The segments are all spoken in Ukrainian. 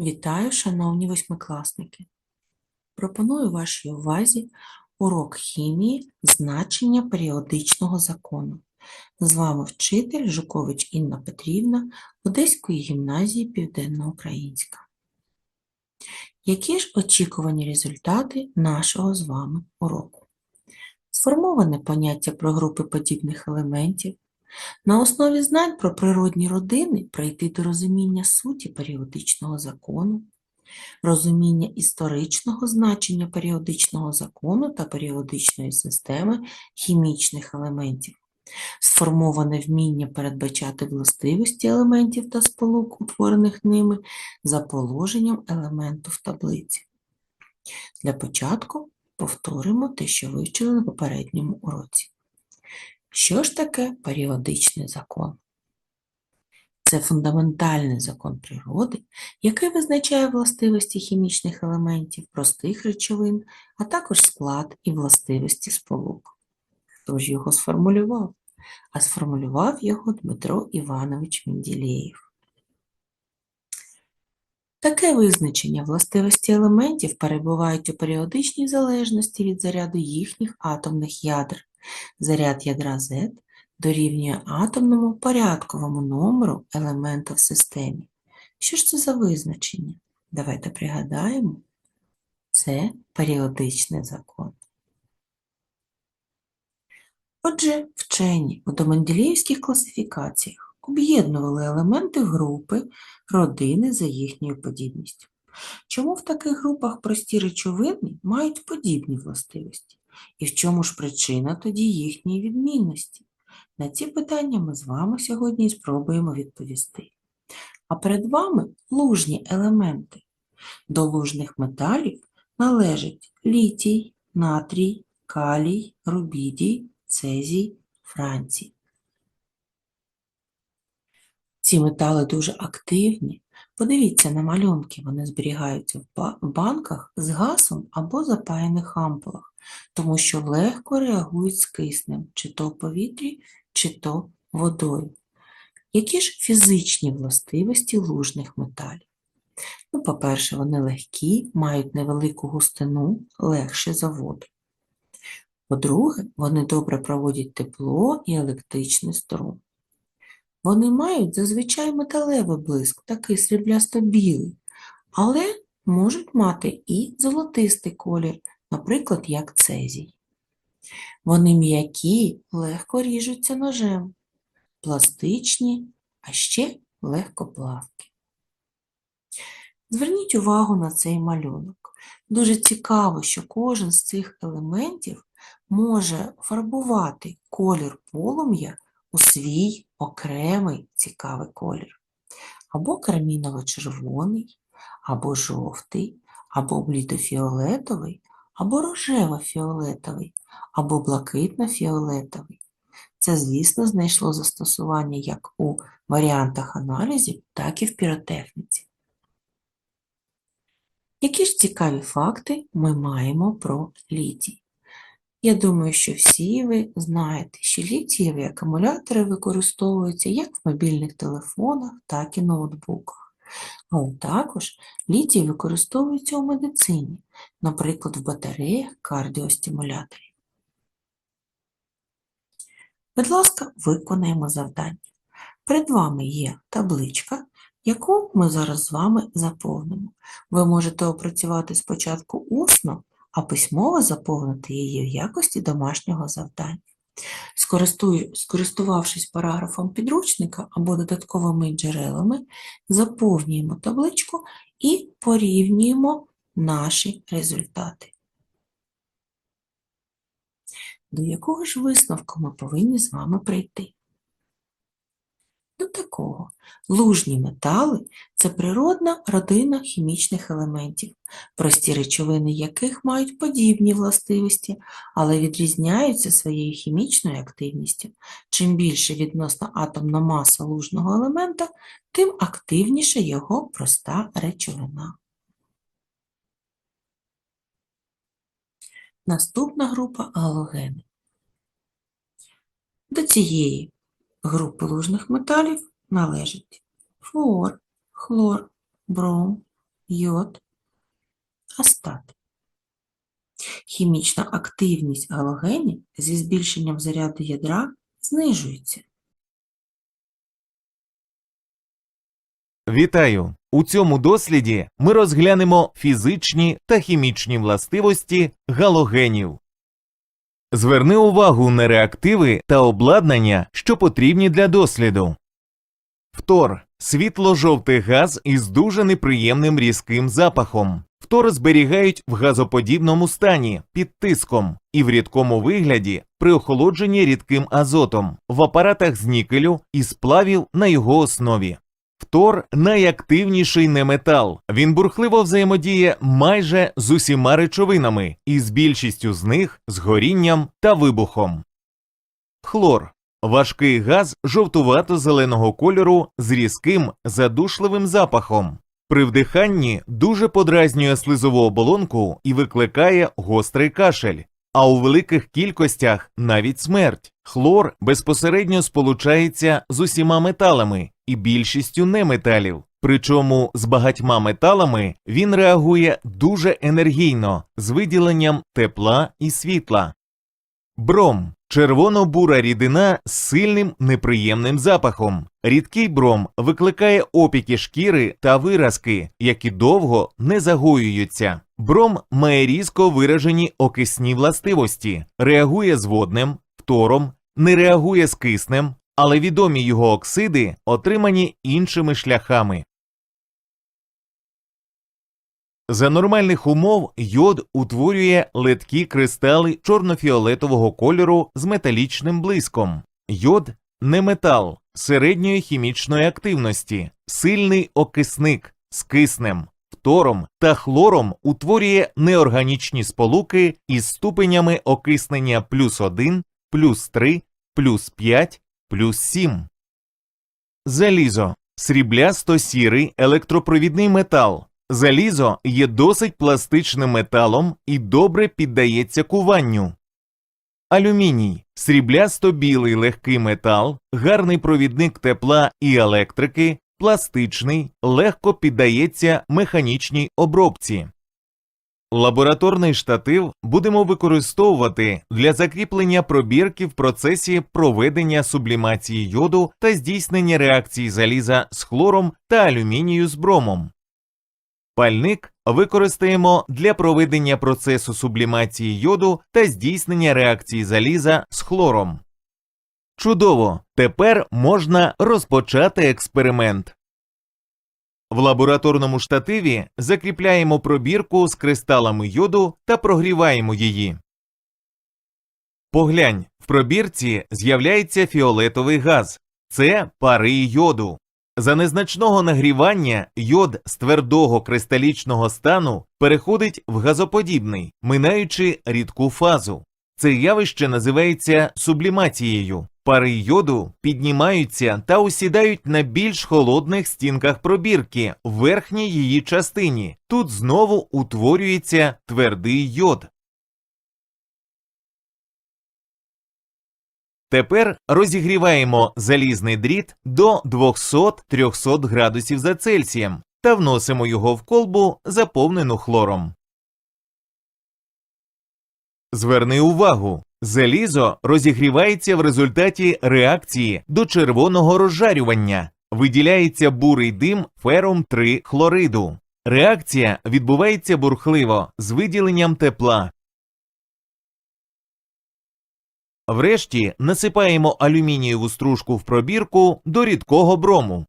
Вітаю, шановні восьмикласники! Пропоную вашій увазі урок хімії значення періодичного закону. З вами вчитель Жукович Інна Петрівна Одеської гімназії Південноукраїнська. Які ж очікувані результати нашого з вами уроку? Сформоване поняття про групи подібних елементів, на основі знань про природні родини прийти до розуміння суті періодичного закону, розуміння історичного значення періодичного закону та періодичної системи хімічних елементів, сформоване вміння передбачати властивості елементів та сполук, утворених ними, за положенням елементу в таблиці. Для початку повторимо те, що вивчили на попередньому уроці. Що ж таке періодичний закон? Це фундаментальний закон природи, який визначає властивості хімічних елементів, простих речовин, а також склад і властивості сполук. Хто ж його сформулював? А сформулював його Дмитро Іванович Менділеєв. Таке визначення властивості елементів перебувають у періодичній залежності від заряду їхніх атомних ядер. Заряд ядра Z дорівнює атомному порядковому номеру елемента в системі. Що ж це за визначення? Давайте пригадаємо. Це періодичний закон. Отже, вчені у доменделіївських класифікаціях об'єднували елементи групи, родини за їхньою подібністю. Чому в таких групах прості речовини мають подібні властивості? І в чому ж причина тоді їхньої відмінності? На ці питання ми з вами сьогодні спробуємо відповісти. А перед вами лужні елементи. До лужних металів належать літій, натрій, калій, рубідій, цезій, францій. Ці метали дуже активні. Подивіться на малюнки, вони зберігаються в банках з газом або запаяних ампулах, тому що легко реагують з киснем, чи то в повітрі, чи то водою. Які ж фізичні властивості лужних металів? Ну, по-перше, вони легкі, мають невелику густину, легше за воду. По-друге, вони добре проводять тепло і електричний струм. Вони мають зазвичай металевий блиск, такий сріблясто-білий, але можуть мати і золотистий колір, наприклад, як цезій. Вони м'які, легко ріжуться ножем, пластичні, а ще легкоплавкі. Зверніть увагу на цей малюнок. Дуже цікаво, що кожен з цих елементів може фарбувати колір полум'я у свій окремий цікавий колір. Або карміново-червоний, або жовтий, або блідофіолетовий, або рожево-фіолетовий, або блакитно-фіолетовий. Це, звісно, знайшло застосування як у варіантах аналізів, так і в піротехніці. Які ж цікаві факти ми маємо про літій? Я думаю, що всі ви знаєте, що літієві акумулятори використовуються як в мобільних телефонах, так і ноутбуках. А от також літій використовується у медицині, наприклад, в батареях кардіостимуляторів. Будь ласка, виконаємо завдання. Перед вами є табличка, яку ми зараз з вами заповнимо. Ви можете опрацювати спочатку усно, а письмово заповнити її в якості домашнього завдання. Скористувавшись параграфом підручника або додатковими джерелами, заповнюємо табличку і порівнюємо наші результати. До якого ж висновку ми повинні з вами прийти? До такого. Лужні метали – це природна родина хімічних елементів, прості речовини яких мають подібні властивості, але відрізняються своєю хімічною активністю. Чим більше відносна атомна маса лужного елемента, тим активніша його проста речовина. Наступна група галогени. До цієї групи лужних металів належать флуор, хлор, бром, йод, астат. Хімічна активність галогенів зі збільшенням заряду ядра знижується. Вітаю! У цьому досліді ми розглянемо фізичні та хімічні властивості галогенів. Зверни увагу на реактиви та обладнання, що потрібні для досліду. Фтор світло-жовтий газ із дуже неприємним різким запахом. Фтор зберігають в газоподібному стані під тиском і в рідкому вигляді при охолодженні рідким азотом в апаратах з нікелю і сплавів на його основі. Фтор найактивніший неметал. Він бурхливо взаємодіє майже з усіма речовинами, і з більшістю з них з горінням та вибухом. Хлор важкий газ жовтувато-зеленого кольору з різким задушливим запахом. При вдиханні дуже подразнює слизову оболонку і викликає гострий кашель, а у великих кількостях навіть смерть. Хлор безпосередньо сполучається з усіма металами і більшістю неметалів. Причому з багатьма металами він реагує дуже енергійно з виділенням тепла і світла. Бром червоно-бура рідина з сильним неприємним запахом. Рідкий бром викликає опіки шкіри та виразки, які довго не загоюються. Бром має різко виражені окисні властивості, реагує з воднем, фтором, не реагує з киснем, але відомі його оксиди отримані іншими шляхами. За нормальних умов йод утворює литкі кристали чорнофіолетового кольору з металічним блиском. Йод не метал середньої хімічної активності, сильний окисник з киснем, фтором та хлором утворює неорганічні сполуки із ступенями окиснення плюс 1, плюс 3, плюс 5, плюс 7. Залізо сріблясто-сірий електропровідний метал. Залізо є досить пластичним металом і добре піддається куванню. Алюміній сріблясто-білий легкий метал, гарний провідник тепла і електрики, пластичний, легко піддається механічній обробці. Лабораторний штатив будемо використовувати для закріплення пробірки в процесі проведення сублімації йоду та здійснення реакції заліза з хлором та алюмінію з бромом. Пальник використаємо для проведення процесу сублімації йоду та здійснення реакції заліза з хлором. Чудово! Тепер можна розпочати експеримент. В лабораторному штативі закріпляємо пробірку з кристалами йоду та прогріваємо її. Поглянь, в пробірці з'являється фіолетовий газ. Це пари йоду. За незначного нагрівання йод з твердого кристалічного стану переходить в газоподібний, минаючи рідку фазу. Це явище називається сублімацією. Пари йоду піднімаються та осідають на більш холодних стінках пробірки в верхній її частині. Тут знову утворюється твердий йод. Тепер розігріваємо залізний дріт до 200-300 градусів за Цельсієм та вносимо його в колбу, заповнену хлором. Зверни увагу, залізо розігрівається в результаті реакції до червоного розжарювання, виділяється бурий дим ферум 3 хлориду. Реакція відбувається бурхливо з виділенням тепла. Врешті насипаємо алюмінієву стружку в пробірку до рідкого брому.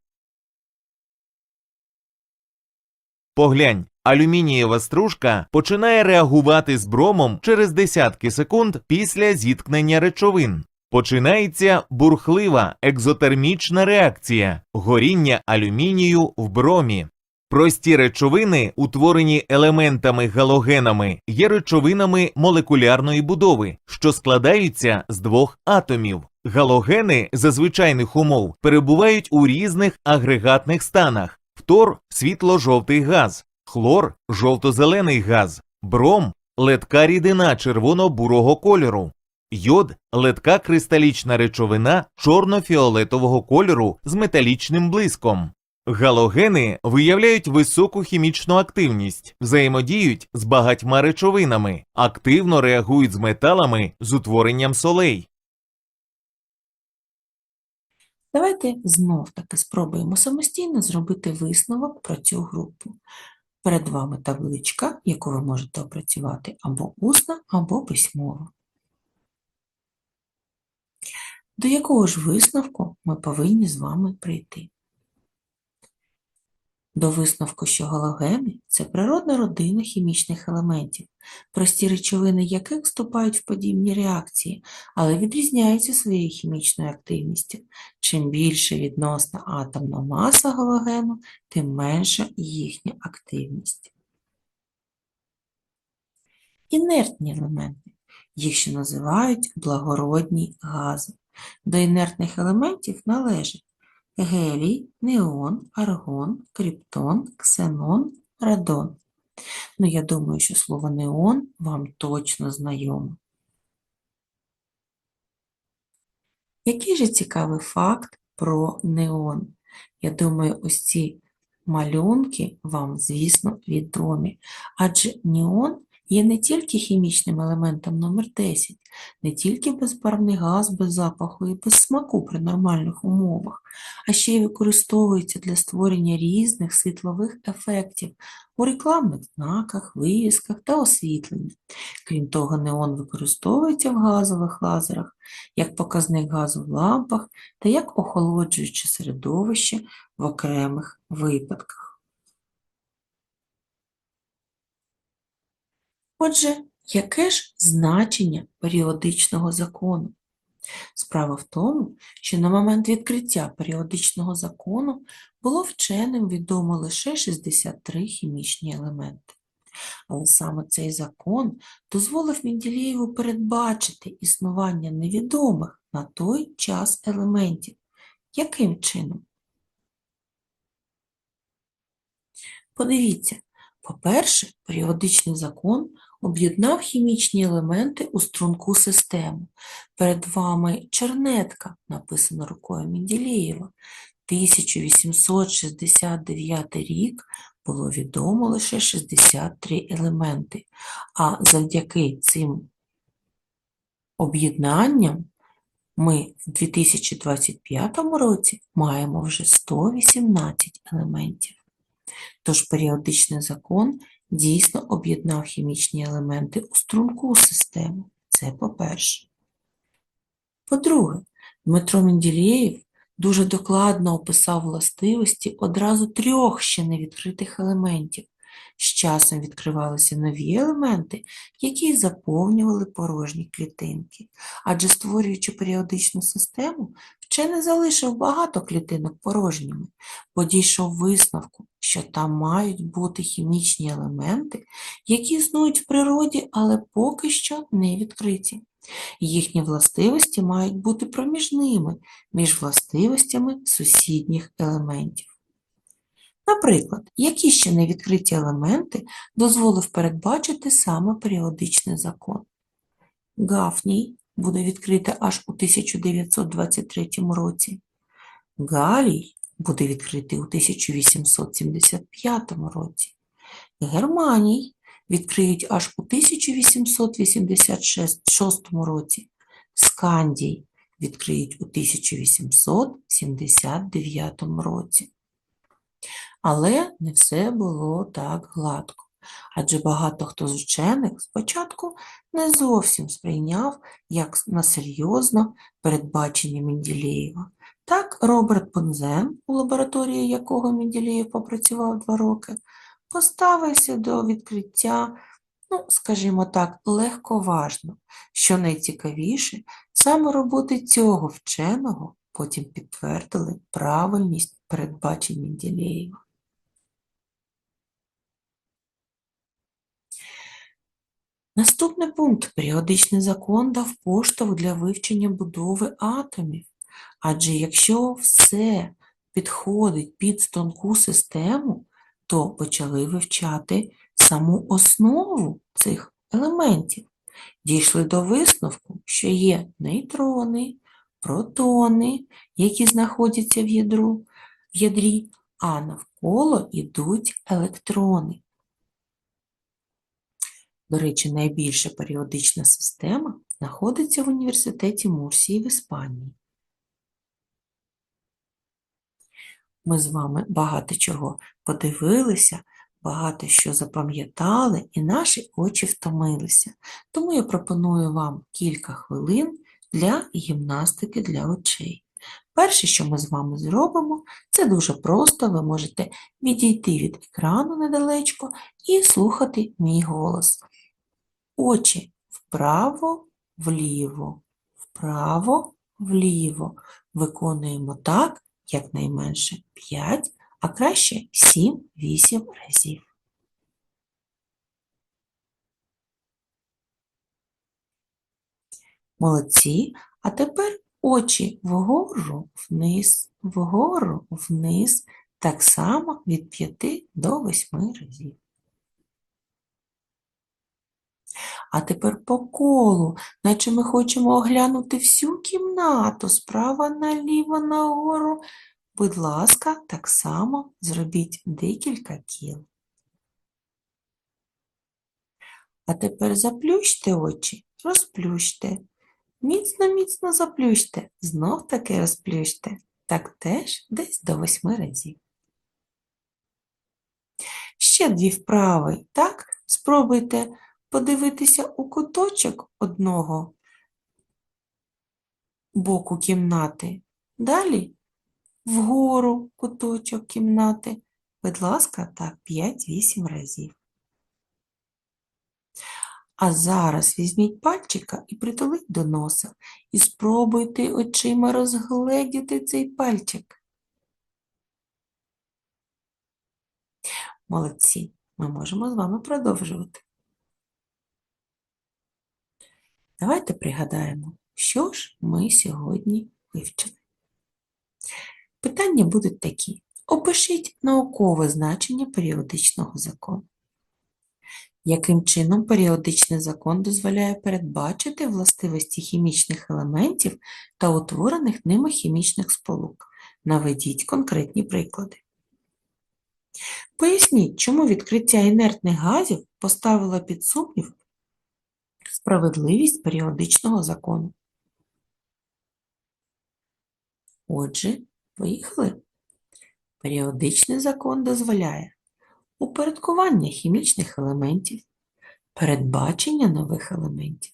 Поглянь, алюмінієва стружка починає реагувати з бромом через десятки секунд після зіткнення речовин. Починається бурхлива екзотермічна реакція горіння алюмінію в бромі. Прості речовини, утворені елементами галогенами, є речовинами молекулярної будови, що складаються з двох атомів. Галогени за звичайних умов перебувають у різних агрегатних станах: фтор світло-жовтий газ, хлор жовто-зелений газ, бром ледка рідина червоно-бурого кольору. Йод ледка кристалічна речовина чорно-фіолетового кольору з металічним блиском. Галогени виявляють високу хімічну активність, взаємодіють з багатьма речовинами, активно реагують з металами з утворенням солей. Давайте знов таки спробуємо самостійно зробити висновок про цю групу. Перед вами табличка, яку ви можете опрацювати або усно, або письмово. До якого ж висновку ми повинні з вами прийти? До висновку, що галогени – це природна родина хімічних елементів, прості речовини яких вступають в подібні реакції, але відрізняються своєю хімічною активністю. Чим більше відносна атомна маса галогену, тим менша їхня активність. Інертні елементи. Їх ще називають благородні гази. До інертних елементів належать гелій, неон, аргон, криптон, ксенон, радон. Ну, я думаю, що слово неон вам точно знайоме. Який же цікавий факт про неон? Я думаю, ось ці малюнки вам, звісно, відомі. Адже неон є не тільки хімічним елементом номер 10, не тільки безбарвний газ без запаху і без смаку при нормальних умовах, а ще й використовується для створення різних світлових ефектів у рекламних знаках, вивісках та освітленні. Крім того, неон використовується в газових лазерах, як показник газу в лампах та як охолоджуюче середовище в окремих випадках. Отже, яке ж значення періодичного закону? Справа в тому, що на момент відкриття періодичного закону було вченим відомо лише 63 хімічні елементи. Але саме цей закон дозволив Менделєєву передбачити існування невідомих на той час елементів. Яким чином? Подивіться, по-перше, періодичний закон об'єднав хімічні елементи у струнку систему. Перед вами чернетка, написана рукою Менделєєва. 1869 рік було відомо лише 63 елементи, а завдяки цим об'єднанням ми в 2025 році маємо вже 118 елементів. Тож періодичний закон дійсно об'єднав хімічні елементи у струнку систему. Це по-перше. По-друге, Дмитро Менділєєв дуже докладно описав властивості одразу трьох ще невідкритих елементів. З часом відкривалися нові елементи, які заповнювали порожні клітинки. Адже створюючи періодичну систему, вчений залишив багато клітинок порожніми, бо дійшов висновку, що там мають бути хімічні елементи, які існують в природі, але поки що не відкриті. Їхні властивості мають бути проміжними між властивостями сусідніх елементів. Наприклад, які ще невідкриті елементи дозволив передбачити саме періодичний закон? Гафній буде відкрити аж у 1923 році. Галій буде відкритий у 1875 році. Германій відкриють аж у 1886 році. Скандій відкриють у 1879 році. Але не все було так гладко, адже багато хто з вчених спочатку не зовсім сприйняв як на серйозно передбачення Менделєєва. Так, Роберт Бонзен, у лабораторії якого Менделєєв попрацював два роки, поставився до відкриття, ну, скажімо так, легковажно. Що найцікавіше, саме роботи цього вченого потім підтвердили правильність передбачень Менделєєва. Наступний пункт. Періодичний закон дав поштовх для вивчення будови атомів. Адже якщо все підходить під тонку систему, то почали вивчати саму основу цих елементів. Дійшли до висновку, що є нейтрони, протони, які знаходяться в ядру, в ядрі а навколо йдуть електрони. До речі, найбільша періодична система знаходиться в університеті Мурсії в Іспанії. Ми з вами багато чого подивилися, багато що запам'ятали, і наші очі втомилися. Тому я пропоную вам кілька хвилин для гімнастики для очей. Перше, що ми з вами зробимо, це дуже просто. Ви можете відійти від екрану недалечко і слухати мій голос. Очі вправо, вліво, вправо, вліво. Виконуємо так, якнайменше 5, а краще 7-8 разів. Молодці. А тепер очі вгору, вниз, вгору, вниз, так само від 5 до 8 разів. А тепер по колу, наче ми хочемо оглянути всю кімнату справа наліво нагору. Будь ласка, так само зробіть декілька кіл. А тепер заплющте очі, розплющте. Міцно-міцно заплющте, знов таки розплющте. Так теж десь до восьми разів. Ще дві вправи, так? Спробуйте подивитися у куточок одного боку кімнати. Далі вгору куточок кімнати. Будь ласка, так, 5-8 разів. А зараз візьміть пальчика і притуліть до носа. І спробуйте очима розгледіти цей пальчик. Молодці, ми можемо з вами продовжувати. Давайте пригадаємо, що ж ми сьогодні вивчили. Питання будуть такі. Опишіть наукове значення періодичного закону. Яким чином періодичний закон дозволяє передбачити властивості хімічних елементів та утворених ними хімічних сполук? Наведіть конкретні приклади. Поясніть, чому відкриття інертних газів поставило під сумнів справедливість періодичного закону. Отже, поїхали. Періодичний закон дозволяє упорядкування хімічних елементів, передбачення нових елементів,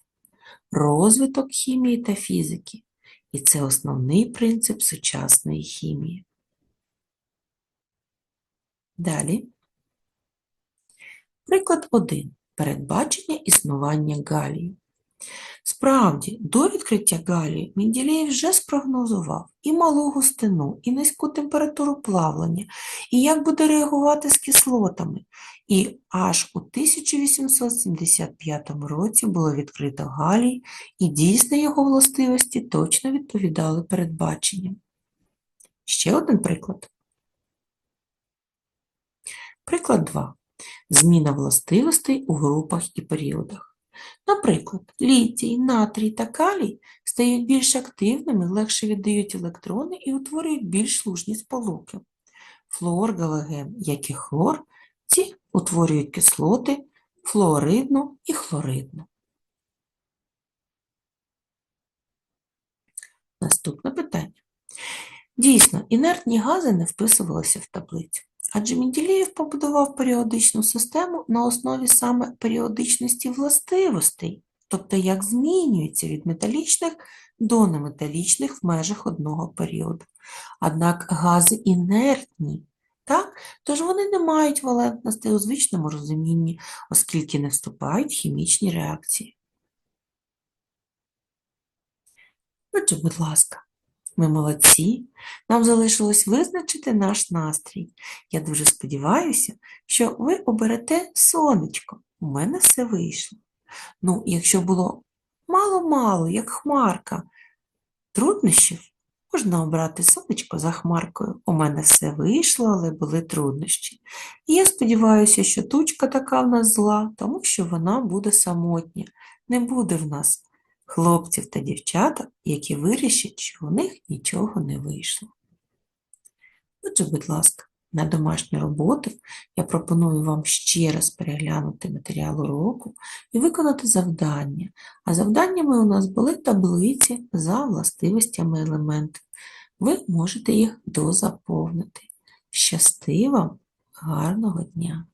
розвиток хімії та фізики. І це основний принцип сучасної хімії. Далі. Приклад 1. Передбачення існування галію. Справді, до відкриття галію Менделєєв вже спрогнозував і малу густину, і низьку температуру плавлення, і як буде реагувати з кислотами. І аж у 1875 році було відкрито галій, і дійсно його властивості точно відповідали передбаченням. Ще один приклад. Приклад 2. Зміна властивостей у групах і періодах. Наприклад, літій, натрій та калій стають більш активними, легше віддають електрони і утворюють більш слушні сполуки. Флуор, галоген, як і хлор, ці утворюють кислоти флуоридну і хлоридну. Наступне питання. Дійсно, інертні гази не вписувалися в таблицю. Адже Менделєєв побудував періодичну систему на основі саме періодичності властивостей, тобто як змінюється від металічних до неметалічних в межах одного періоду. Однак гази інертні, так? тож вони не мають валентності у звичному розумінні, оскільки не вступають в хімічні реакції. Отже, будь ласка. Ми молодці. Нам залишилось визначити наш настрій. Я дуже сподіваюся, що ви оберете сонечко. У мене все вийшло. Ну, якщо було мало-мало, як хмарка, труднощів, можна обрати сонечко за хмаркою. У мене все вийшло, але були труднощі. І я сподіваюся, що тучка така в нас зла, тому що вона буде самотня. Не буде в нас хлопців та дівчаток, які вирішать, що у них нічого не вийшло. Отже, будь ласка, на домашню роботу я пропоную вам ще раз переглянути матеріал уроку і виконати завдання. А завданнями у нас були таблиці за властивостями елементів. Ви можете їх дозаповнити. Щасти вам! Гарного дня!